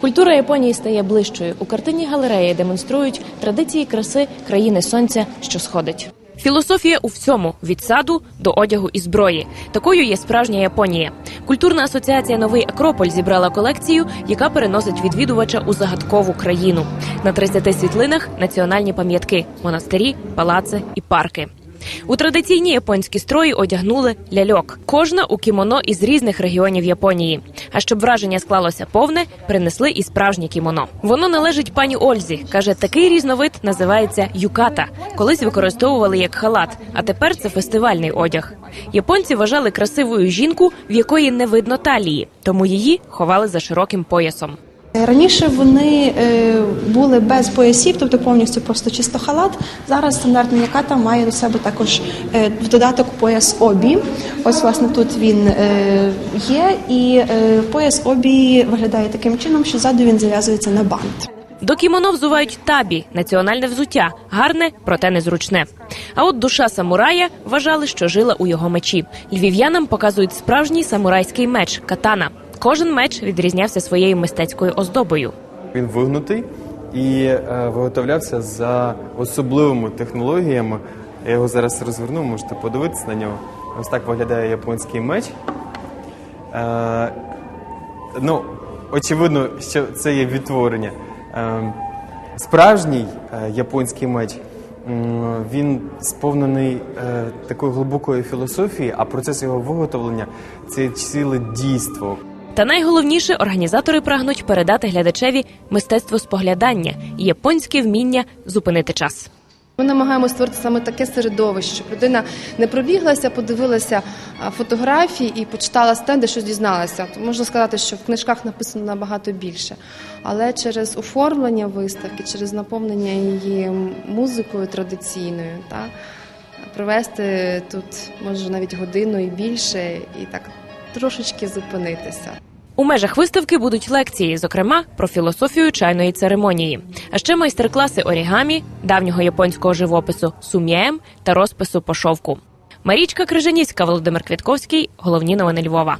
Культура Японії стає ближчою. У картині галереї демонструють традиції краси країни сонця, що сходить. Філософія у всьому від саду до одягу і зброї. Такою є справжня Японія. Культурна асоціація Новий Акрополь зібрала колекцію, яка переносить відвідувача у загадкову країну. На 30 світлинах національні пам'ятки, монастирі, палаци і парки. У традиційні японські строї одягнули ляльок. Кожна у кімоно із різних регіонів Японії. А щоб враження склалося повне, принесли і справжнє кімоно. Воно належить пані Ользі. каже, такий різновид називається юката. Колись використовували як халат, а тепер це фестивальний одяг. Японці вважали красивою жінку, в якої не видно талії, тому її ховали за широким поясом. Раніше вони е, були без поясів, тобто повністю просто чисто халат. Зараз стандартна яката має до себе також е, в додаток пояс обі. Ось власне тут він е, є, і е, пояс обі виглядає таким чином, що ззаду він зав'язується на бант. До кімоно взувають табі національне взуття, гарне, проте незручне. А от душа самурая вважали, що жила у його мечі. Львів'янам показують справжній самурайський меч катана. Кожен меч відрізнявся своєю мистецькою оздобою. Він вигнутий і е, виготовлявся за особливими технологіями. Я його зараз розверну, можете подивитися на нього. Ось так виглядає японський меч. Е, ну, очевидно, що це є відтворення. Е, справжній е, японський меч. Він сповнений е, такої глибокої філософії, а процес його виготовлення це ціле дійство. Та найголовніше організатори прагнуть передати глядачеві мистецтво споглядання і японське вміння зупинити час. Ми намагаємося створити саме таке середовище, щоб людина не пробіглася, подивилася фотографії і почитала стенди, щось дізналася. Можна сказати, що в книжках написано набагато більше. Але через оформлення виставки, через наповнення її музикою традиційною, та, провести тут може навіть годину і більше, і так трошечки зупинитися. У межах виставки будуть лекції, зокрема про філософію чайної церемонії, а ще майстер-класи орігамі, давнього японського живопису, сум'єм та розпису по шовку. Марічка Крижанівська, Володимир Квітковський. Головні новини Львова.